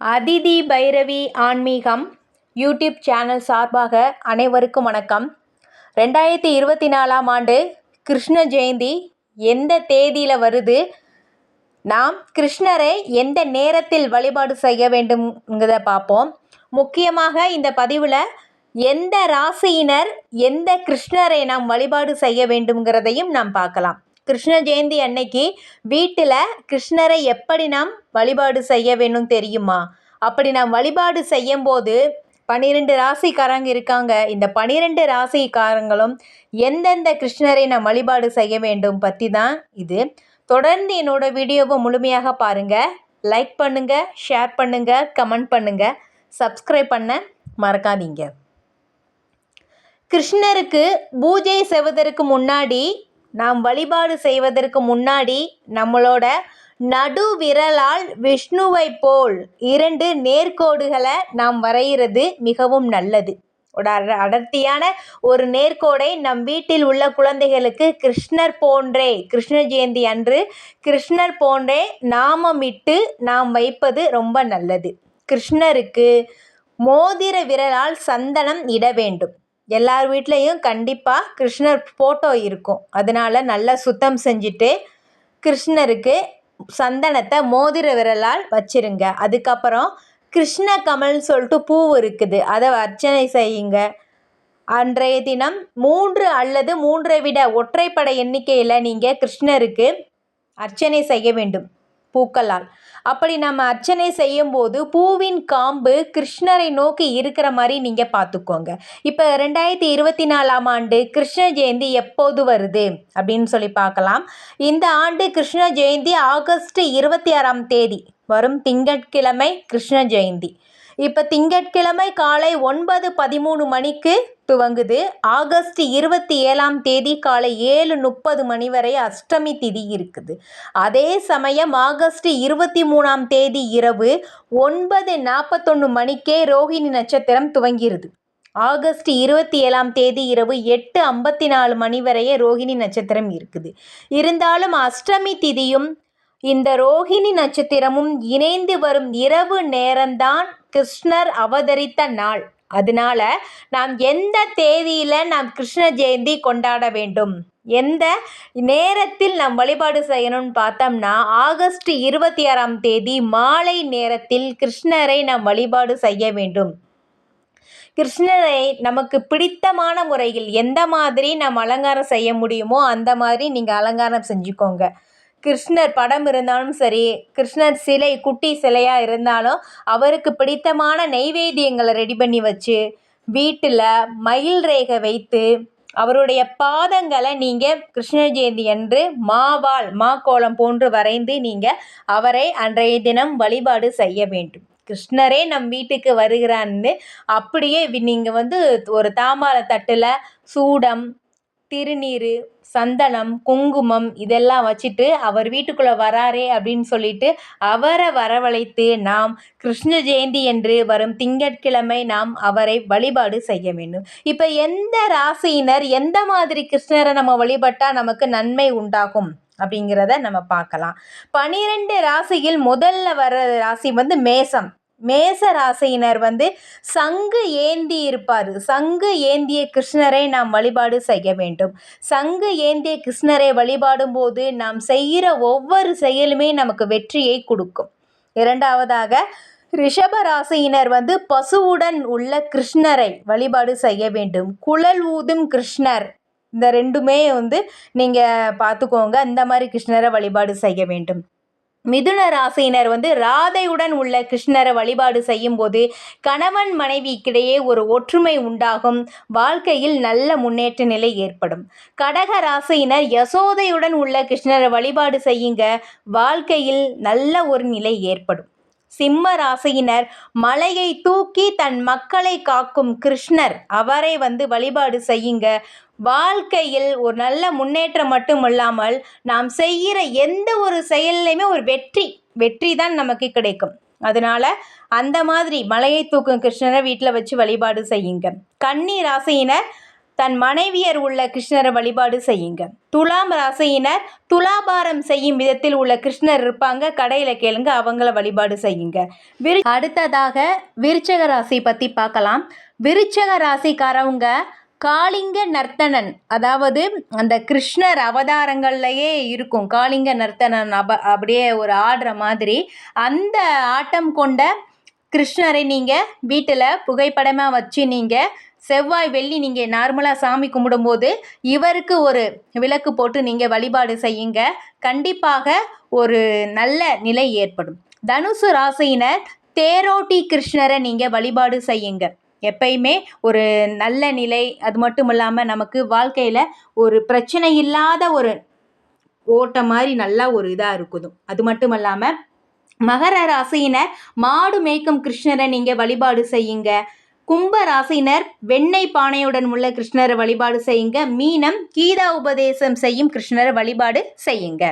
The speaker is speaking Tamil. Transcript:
அதிதி பைரவி ஆன்மீகம் யூடியூப் சேனல் சார்பாக அனைவருக்கும் வணக்கம். ரெண்டாயிரத்தி இருபத்தி நாலாம் ஆண்டு கிருஷ்ண ஜெயந்தி எந்த தேதியில் வருது? நாம் கிருஷ்ணரை எந்த நேரத்தில் வழிபாடு செய்ய வேண்டும்ங்கிறத பார்ப்போம். முக்கியமாக இந்த பதிவில் எந்த ராசியினர் எந்த கிருஷ்ணரை நாம் வழிபாடு செய்ய வேண்டும்ங்கிறதையும் நாம் பார்க்கலாம். கிருஷ்ண ஜெயந்தி அன்னைக்கு வீட்டில் கிருஷ்ணரை எப்படி நாம் வழிபாடு செய்ய வேணும் தெரியுமா? அப்படி நாம் வழிபாடு செய்யும்போது பன்னிரெண்டு ராசிக்காரங்க இருக்காங்க. இந்த பன்னிரெண்டு ராசிக்காரங்களும் எந்தெந்த கிருஷ்ணரை நாம் வழிபாடு செய்ய வேண்டும் பற்றி தான் இது. தொடர்ந்து என்னோட வீடியோவை முழுமையாக பாருங்கள் லைக் பண்ணுங்கள் ஷேர் பண்ணுங்கள் கமெண்ட் பண்ணுங்கள் சப்ஸ்கிரைப் பண்ண மறக்காதீங்க. கிருஷ்ணருக்கு பூஜை செய்வதற்கு முன்னாடி நாம் வழிபாடு செய்வதற்கு முன்னாடி நம்மளோட நடு விரலால் விஷ்ணுவை போல் இரண்டு நேர்கோடுகளை நாம் வரைகிறது மிகவும் நல்லது. ஒரு அட அடர்த்தியான ஒரு நேர்கோடை நம் வீட்டில் உள்ள குழந்தைகளுக்கு கிருஷ்ணர் போன்றே கிருஷ்ண ஜெயந்தி அன்று கிருஷ்ணர் போன்றே நாமமிட்டு நாம் வைப்பது ரொம்ப நல்லது. கிருஷ்ணருக்கு மோதிர விரலால் சந்தனம் இட வேண்டும். எல்லார் வீட்லேயும் கண்டிப்பாக கிருஷ்ணர் ஃபோட்டோ இருக்கும். அதனால் நல்லா சுத்தம் செஞ்சுட்டு கிருஷ்ணருக்கு சந்தனத்தை மோதிர விரலால் வச்சிருங்க. அதுக்கப்புறம் கிருஷ்ண கமல்னு சொல்லிட்டு பூ இருக்குது. அதை அர்ச்சனை செய்யுங்க. அன்றைய தினம் மூன்று அல்லது மூன்றை விட ஒற்றைப்படை எண்ணிக்கையில் நீங்கள் கிருஷ்ணருக்கு அர்ச்சனை செய்ய வேண்டும். பூக்களால். அப்படி நம்ம அர்ச்சனை செய்யும்போது பூவின் காம்பு கிருஷ்ணரை நோக்கி இருக்கிற மாதிரி நீங்கள் பார்த்துக்கோங்க. இப்போ ரெண்டாயிரத்தி இருபத்தி நாலாம் ஆண்டு கிருஷ்ண ஜெயந்தி எப்போது வருது? அப்படின்னு சொல்லி பார்க்கலாம். இந்த ஆண்டு கிருஷ்ண ஜெயந்தி ஆகஸ்ட் இருபத்தி ஆறாம் தேதி வரும் திங்கட்கிழமை கிருஷ்ண ஜெயந்தி. இப்போ திங்கட்கிழமை காலை ஒன்பது பதிமூணு மணிக்கு துவங்குது. ஆகஸ்ட் இருபத்தி ஏழாம் தேதி காலை ஏழு முப்பது மணி வரை அஷ்டமி திதி இருக்குது. அதே சமயம் ஆகஸ்ட் இருபத்தி மூணாம் தேதி இரவு ஒன்பது நாற்பத்தொன்று மணிக்கே ரோஹிணி நட்சத்திரம் துவங்கிருது. ஆகஸ்ட் இருபத்தி ஏழாம் தேதி இரவு எட்டு ஐம்பத்தி நாலு மணி வரையே ரோஹிணி நட்சத்திரம் இருக்குது. இருந்தாலும் அஷ்டமி திதியும் இந்த ரோஹிணி நட்சத்திரமும் இணைந்து வரும் இரவு நேரம்தான் கிருஷ்ணர் அவதரித்த நாள். அதனால நாம் எந்த தேதியில் நாம் கிருஷ்ண ஜெயந்தி கொண்டாட வேண்டும்? எந்த நேரத்தில் நாம் வழிபாடு செய்யணும்னு பார்த்தோம்னா ஆகஸ்ட் இருபத்தி ஆறாம் தேதி மாலை நேரத்தில் கிருஷ்ணரை நாம் வழிபாடு செய்ய வேண்டும். கிருஷ்ணரை நமக்கு பிடித்தமான முறையில் எந்த மாதிரி நாம் அலங்காரம் செய்ய முடியுமோ அந்த மாதிரி நீங்கள் அலங்காரம் செஞ்சுக்கோங்க. கிருஷ்ணர் படம் இருந்தாலும் சரி கிருஷ்ணர் சிலை குட்டி சிலையாக இருந்தாலும் அவருக்கு பிடித்தமான நெய்வேத்தியங்களை ரெடி பண்ணி வச்சு வீட்டில் மயில் ரேகை வைத்து அவருடைய பாதங்களை நீங்கள் கிருஷ்ண ஜெயந்தி அன்று மாவால் மாக்கோலம் போன்று வரைந்து நீங்கள் அவரை அன்றைய தினம் வழிபாடு செய்ய வேண்டும். கிருஷ்ணரே நம் வீட்டுக்கு வருகிறான்னு அப்படியே நீங்கள் வந்து ஒரு தாம்பாள தட்டில் சூடம் திருநீர் சந்தனம் குங்குமம் இதெல்லாம் வச்சுட்டு அவர் வீட்டுக்குள்ளே வராரே அப்படின்னு சொல்லிட்டு அவரை வரவழைத்து நாம் கிருஷ்ண ஜெயந்தி என்று வரும் திங்கட்கிழமை நாம் அவரை வழிபாடு செய்ய வேண்டும். இப்போ எந்த ராசியினர் எந்த மாதிரி கிருஷ்ணரை நம்ம வழிபட்டால் நமக்கு நன்மை உண்டாகும் அப்படிங்கிறத நம்ம பார்க்கலாம். பனிரெண்டு ராசியில் முதல்ல வர ராசி வந்து மேசம். மேச ராசியினர் வந்து சங்கு ஏந்தி இருப்பார். சங்கு ஏந்திய கிருஷ்ணரை நாம் வழிபாடு செய்ய வேண்டும். சங்கு ஏந்திய கிருஷ்ணரை வழிபாடும் போது நாம் செய்கிற ஒவ்வொரு செயலுமே நமக்கு வெற்றியை கொடுக்கும். இரண்டாவதாக ரிஷப ராசியினர் வந்து பசுவுடன் உள்ள கிருஷ்ணரை வழிபாடு செய்ய வேண்டும். குழல் ஊதும் கிருஷ்ணர். இந்த ரெண்டுமே வந்து நீங்கள் பார்த்துக்கோங்க. இந்த மாதிரி கிருஷ்ணரை வழிபாடு செய்ய வேண்டும். மிதுன ராசியினர் வந்து ராதையுடன் உள்ள கிருஷ்ணரை வழிபாடு செய்யும் போது கணவன் மனைவிக்கிடையே ஒரு ஒற்றுமை உண்டாகும். வாழ்க்கையில் நல்ல முன்னேற்ற நிலை ஏற்படும். கடக ராசியினர் யசோதையுடன் உள்ள கிருஷ்ணரை வழிபாடு செய்யுங்க. வாழ்க்கையில் நல்ல ஒரு நிலை ஏற்படும். சிம்ம ராசியினர் மலையை தூக்கி தன் மக்களை காக்கும் கிருஷ்ணர் அவரை வந்து வழிபாடு செய்யுங்க. வாழ்க்கையில் ஒரு நல்ல முன்னேற்றம் மட்டும் இல்லாமல் நாம் செய்கிற எந்த ஒரு செயல்லையுமே ஒரு வெற்றி வெற்றி தான் நமக்கு கிடைக்கும். அதனால் அந்த மாதிரி மலையை தூக்கும் கிருஷ்ணரை வீட்டில் வச்சு வழிபாடு செய்யுங்க. கன்னி ராசியினர் தன் மனைவியர் உள்ள கிருஷ்ணரை வழிபாடு செய்யுங்க. துலாம் ராசியினர் துலாபாரம் செய்யும் விதத்தில் உள்ள கிருஷ்ணர் இருப்பாங்க. கடையில் கேளுங்க அவங்கள வழிபாடு செய்யுங்க. விரு அடுத்ததாக விருச்சக ராசி பற்றி பார்க்கலாம். விருச்சக ராசிக்காரவங்க காளிங்க நர்த்தனன் அதாவது அந்த கிருஷ்ணர் அவதாரங்கள்லையே இருக்கும். காளிங்க நர்த்தனன் அப அப்படியே ஒரு ஆடுற மாதிரி. அந்த ஆட்டம் கொண்ட கிருஷ்ணரை நீங்கள் வீட்டில் புகைப்படமாக வச்சு நீங்கள் செவ்வாய் வெள்ளி நீங்கள் நார்மலாக சாமி கும்பிடும்போது இவருக்கு ஒரு விளக்கு போட்டு நீங்கள் வழிபாடு செய்யுங்க. கண்டிப்பாக ஒரு நல்ல நிலை ஏற்படும். தனுசு ராசியினர் தேரோட்டி கிருஷ்ணரை நீங்கள் வழிபாடு செய்யுங்க. எப்பயுமே ஒரு நல்ல நிலை அது மட்டும் இல்லாமல் நமக்கு வாழ்க்கையில் ஒரு பிரச்சனை இல்லாத ஒரு ஓட்டம் மாதிரி நல்லா ஒரு இதாக இருக்குதும். அது மட்டும் இல்லாமல் மகர ராசியினர் மாடு மேய்க்கும் கிருஷ்ணரை நீங்கள் வழிபாடு செய்யுங்க. கும்ப ராசினர் வெண்ணெய் பானையுடன் உள்ள கிருஷ்ணரை வழிபாடு செய்யுங்க. மீனம் கீதா உபதேசம் செய்யும் கிருஷ்ணரை வழிபாடு செய்யுங்க.